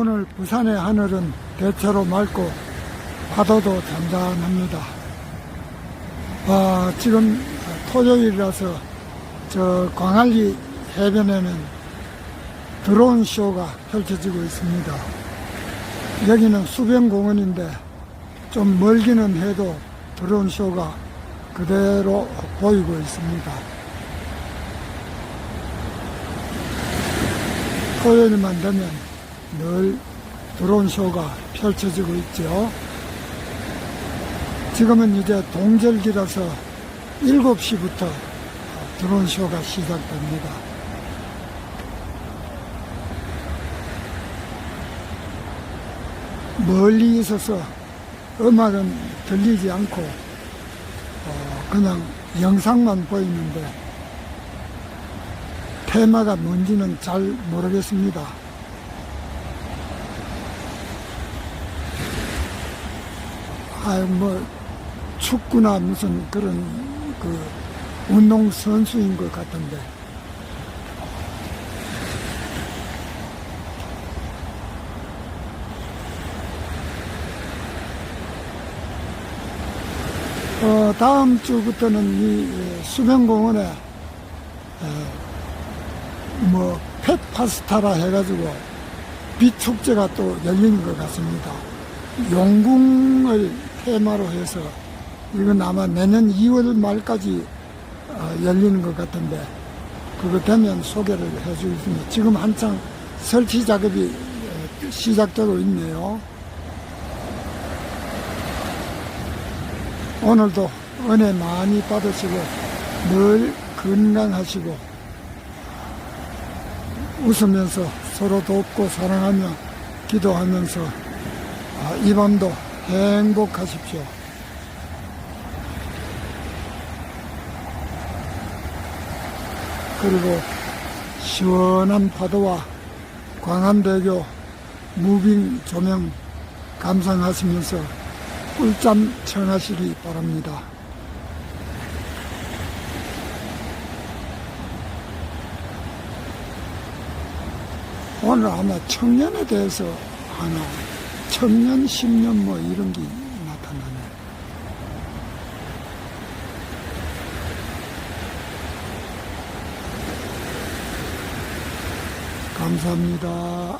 오늘 부산의 하늘은 대체로 맑고 파도도 잔잔합니다. 아, 지금 토요일이라서 저 광안리 해변에는 드론 쇼가 펼쳐지고 있습니다. 여기는 수변공원인데 좀 멀기는 해도 드론 쇼가 그대로 보이고 있습니다. 토요일만 되면 늘 드론 쇼가 펼쳐지고 있죠. 지금은 이제 동절기라서 7시부터 드론 쇼가 시작됩니다. 멀리 있어서 음악은 들리지 않고 어, 그냥 영상만 보이는데 테마가 뭔지는 잘 모르겠습니다. 아유 뭐 축구나 무슨 그런 그 운동 선수인 것 같은데 어, 다음 주부터는 이 예, 수변공원에 에, 뭐 펫파스타라 해가지고 빛축제가 또 열리는 것 같습니다. 용궁을 테마로 해서 이건 아마 내년 2월 말까지 어, 열리는 것 같은데 그거 되면 소개를 해주겠습니다. 지금 한창 설치 작업이 에, 시작되고 있네요. 오늘도 은혜 많이 받으시고 늘 건강하시고 웃으면서 서로 돕고 사랑하며 기도하면서 아, 이 밤도 행복하십시오. 그리고 시원한 파도와 광안대교 무빙 조명 감상하시면서 꿀잠 청하시기 바랍니다. 오늘 아마 청년에 대해서 하나, 청년, 10년 뭐 이런 게 나타나네. 감사합니다.